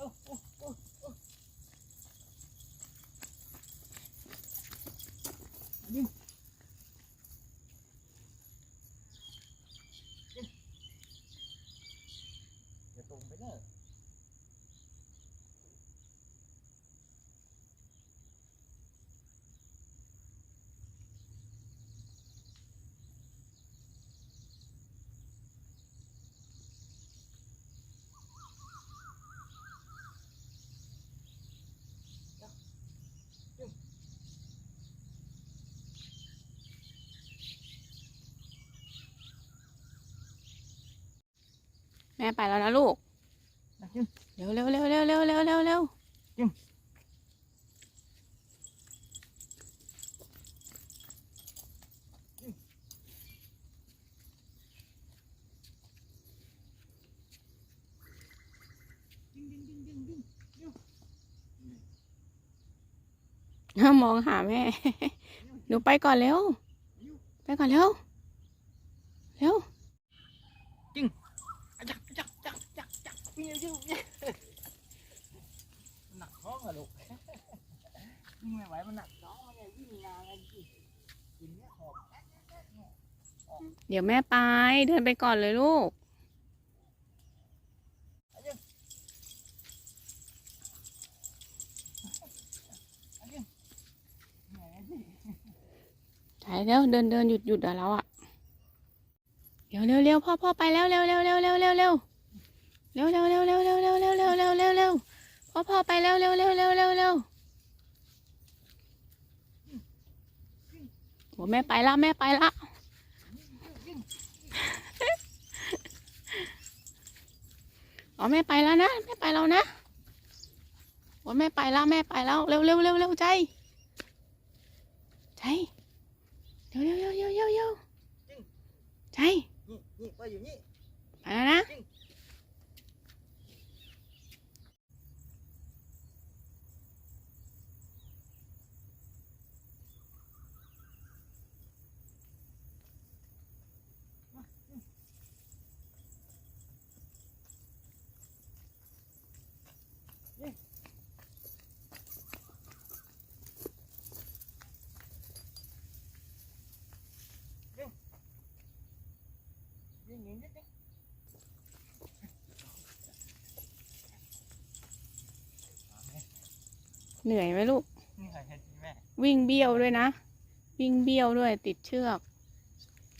Oh, oh, oh, oh. Alim. Alim. Ito, umpila. Alim. แม่ไปแล้วนะลูกนะยิงเร็วเร็วเร็วเร็วเร็วเร็วเร็วเร็วยิงยิงยิงยิงยิงยิงยิงมองหาแม่ หนูไปก่อนเร็ว ไปก่อนเร็ว เร็วอะจักจักจักจั กจักวิ่งเร็วๆวิ่งหนักท้องอะลูกวิ่งไม่ไหวมันหนักท้องมันเนี่ยวิ่งนานเลยกินกินเนี่ยหอบเดี๋ยวแม่ไป เดินไปก่อนเลยลูกเหนื่อยไหมพี่ใช่เร็วเดินเดินหยุดหยุดอะเราอะเร็วเร็วเร็วพ่อพ่อไปแล้วเร็วเร็วเร็วเร็วเร็วเร็วเร็วเร็วเร็วเร็วเร็วเร็วเร็วเร็วเร็วเร็วพ่อพ่อไปแล้วเร็วเร็วเร็วเร็วเร็วโหแม่ไปละแม่ไปละอ๋อแม่ไปแล้วนะแม่ไปแล้วนะโอ้แม่ไปแล้วแม่ไปแล้วเร็วเร็วเร็วเร็วใจใจเร็วเร็วเร็วเร็วเร็วเร็วใจ นี่นี่ไปอยู่นี่ ไปแล้วนะ ยิงยิงยิงยิง เหนื่อยไหมลูก นี่ใครเห็นแม่ วิ่งเบี้ยวด้วยนะ วิ่งเบี้ยวด้วยติดเชือก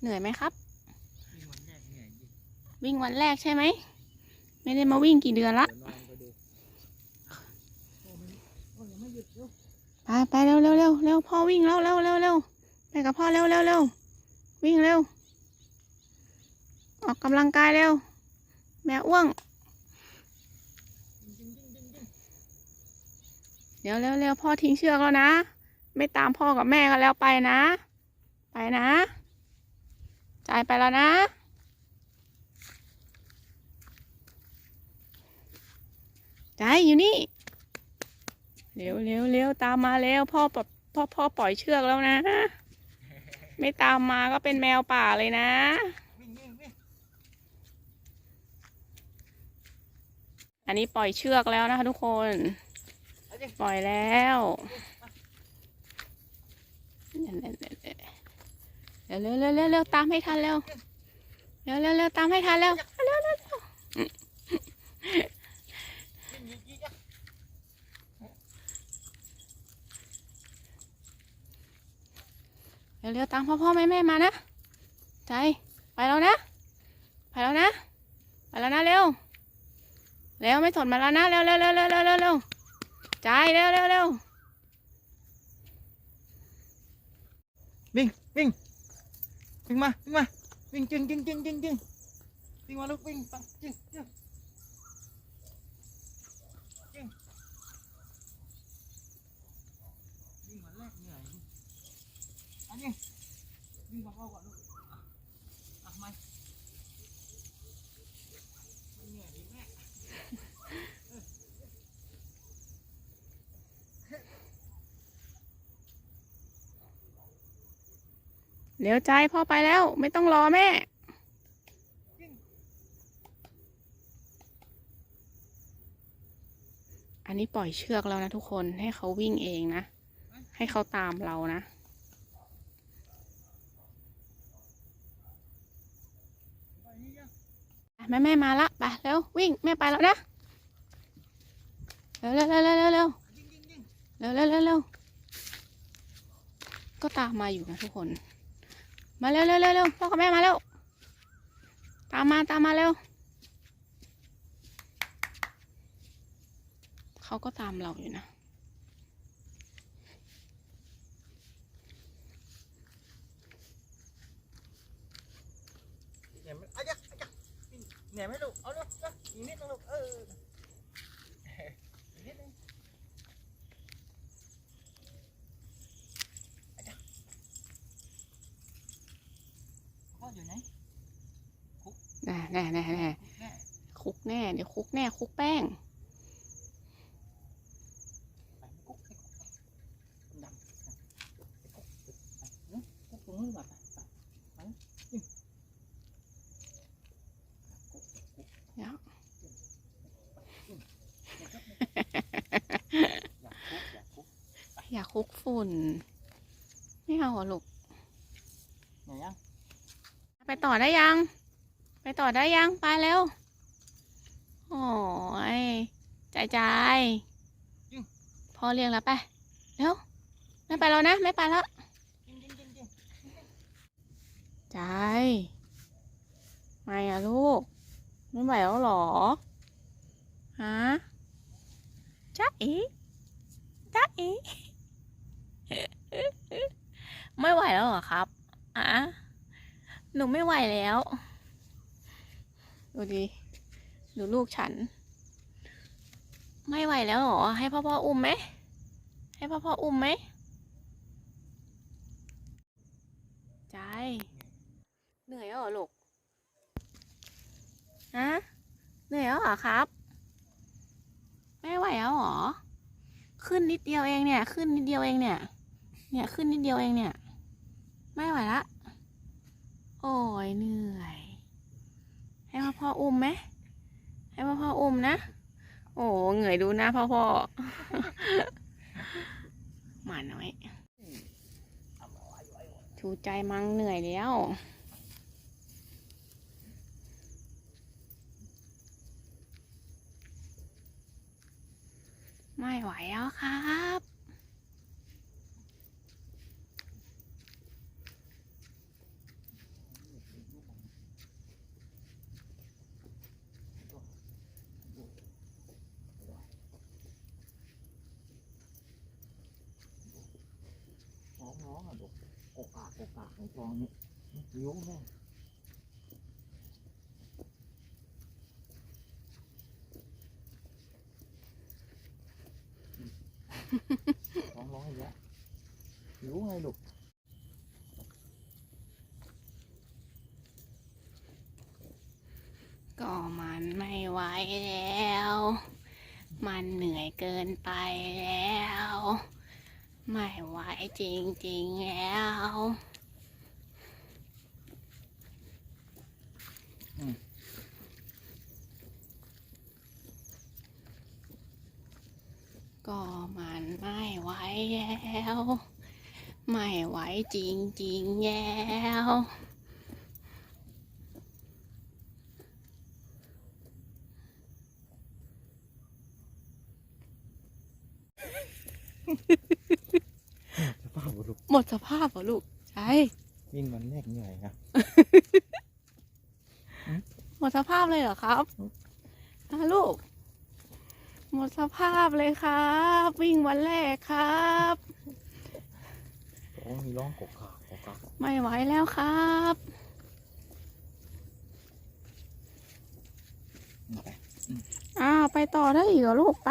เหนื่อยไหมครับยิงมันแรกเหนื่อยยิงวิ่งวันแรกใช่ไหม ไม่ได้มาวิ่งกี่เดือนละ เดี๋ยวนอนไปดูโอ้มันโอ้ยังไม่หยุดเร็วไปไปเร็วเร็วเร็วเร็วพ่อวิ่งเร็วเร็วเร็วเร็วไปกับพ่อเร็วเร็วเร็ววิ่งเร็ว ออกกำลังกายเร็ว แม่อ้วง ยิงยิงยิงยิงยิง เดี๋ยวเร็วเร็วพ่อทิ้งเชือกแล้วนะ ไม่ตามพ่อกับแม่กันแล้วไปนะ ไปนะจ่ายไปแล้วนะ ใจอยู่นี่ เร็วเร็วเร็วตามมาเร็วพ่อปล่อยพ่อพ่อปล่อยเชือกแล้วนะ ไม่ตามมาก็เป็นแมวป่าเลยนะอันนี้ปล่อยเชือกแล้วนะคะทุกคน ปล่อยแล้วเร็วเร็วเร็วเร็วเร็วตามให้ทันเร็วเร็วเร็วเร็วตามให้ทันเร็วเร็วเร็วเร็วเร็วเร็วตามพ่อพ่อแม่แม่มานะ ใจ ไปแล้วนะ ไปแล้วนะ ไปแล้วนะเร็ว เร็วไม่สนมาแล้วนะ เร็วเร็วเร็วเร็วเร็ว trai đeo đeo đeo. Vinh, Vinh. Vinh mà, Vinh mà Vinh, Vinh, Vinh, Vinh, Vinh Vinh Vinh mà lúc Vinh, Vinh, Vinh Vinh mà lẹ như này Anh Vinh. Vinh vào vào เร็วใจพ่อไปแล้ว ไม่ต้องรอแม่อันนี้ปล่อยเชือกแล้วนะทุกคนให้เขาวิ่งเองนะ ให้เขาตามเรานะ แม่แม่มาละไปเร็ววิ่งแม่ไปแล้วนะเร็วเร็วเร็วเร็วเร็วเร็วเร็วเร็วเร็วก็ตามมาอยู่นะทุกคน มาเร็วเร็วเร็วเร็วพ่อกับแม่มาเร็วตามมาตามมาเร็วเขาก็ตามเราอยู่นะเหนี่ยไม่อาจ๊ะอาจ๊ะเหนี่ยไม่ลูกเอาลูกอีกนิดนึงลูกเอออีกนิดนึงอาจ๊ะพ่ออยู่ไหน แน่แน่แน่แน่ แม่ คุกแน่ เดี๋ยวคุกแน่คุกแป้งไปกุ๊กให้กุ๊กไปดำไปกุ๊กไปกุ๊กตรงนู้นมาไปไปไปยิงกุ๊กกุ๊กเดี๋ยวอยากคุกอยากคุกอย่าคุกฝุ่น ไม่เอาเหรอลูกไหนยังไปต่อได้ยัง ไปต่อได้ยัง ไปเร็ว โอ้ยใจใจายพอเรียงแล้วไปเร็วไม่ไปแล้วนะ ไม่ไปแล้วยิงยิงยิงยิงใจายไม่อะลูก ไม่ไหวแล้วเหรอฮะจ๊ะเอ๋จ๊ะเอ๋ไม่ไหวแล้วเหรอครับอะหนูไม่ไหวแล้ว ดูดิ ดูลูกฉัน ไม่ไหวแล้วหรอ ให้พ่อพ่ออุ้มไหม ให้พ่อพ่ออุ้มไหม ใจ เหนื่อยแล้วเหรอลูกฮะเหนื่อยแล้วเหรอครับ ไม่ไหวแล้วหรอ ขึ้นนิดเดียวเองเนี่ย ขึ้นนิดเดียวเองเนี่ย เนี่ยขึ้นนิดเดียวเองเนี่ย ไม่ไหวละ โอ้ยเหนื่อย ให้พ่อพ่ออุ้มไหม ให้พ่อพ่ออุ้มนะ โอ้เหนื่อยดูนะพ่อพ่อหมาน้อยชูใจมังเหนื่อยแล้วไม่ไหวแล้วครับ ร้องร้องอะลูกโอกาสโอกาสให้อนี่ยิ้วแม่ร้องร้องอีกแล้วหิวไงลูกก็มันไม่ไหวแล้ว มันเหนื่อยเกินไปแล้ว ไม่ไหวจริงๆแล้ว ก็มันไม่ไหวแล้ว ไม่ไหวจริงๆแล้วจะป้าบุลูกหมดสภาพเหรอลูก ใช่ วิ่งวันแรกเหนื่อยครับห มดสภาพเลยเหรอครับอะลูก หมดสภาพเลยครับ วิ่งวันแรกครับ โอ้มีร้องกกกากกกกากไม่ไหวแล้วครับไปอ้าวไปต่อได้อีกเหรอลูกไป